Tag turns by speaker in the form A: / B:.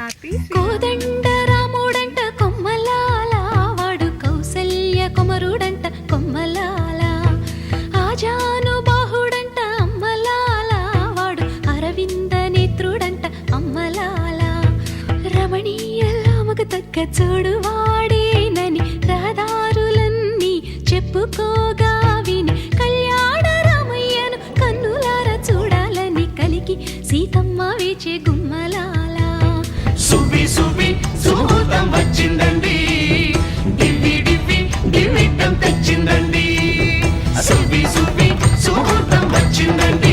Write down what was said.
A: Happy
B: రాముడంట కొమ్మలాల వాడు కౌసల్య కుమరుడంట కొమ్మలాల. ఆజాను బాహుడంట అమ్మలాల వాడు అరవింద నేత్రుడంట అమ్మలాల. రమణీయ రామకు తగ్గ చూడు వాడేనని రహదారులన్నీ చెప్పుకోగా విని కళ్యాణ రామయ్యను కన్నులార చూడాలని కలిగి సీతమ్మ వేచే వచ్చిందండి సుబ్బి సుబ్బి సుముహూర్తం వచ్చిందండి.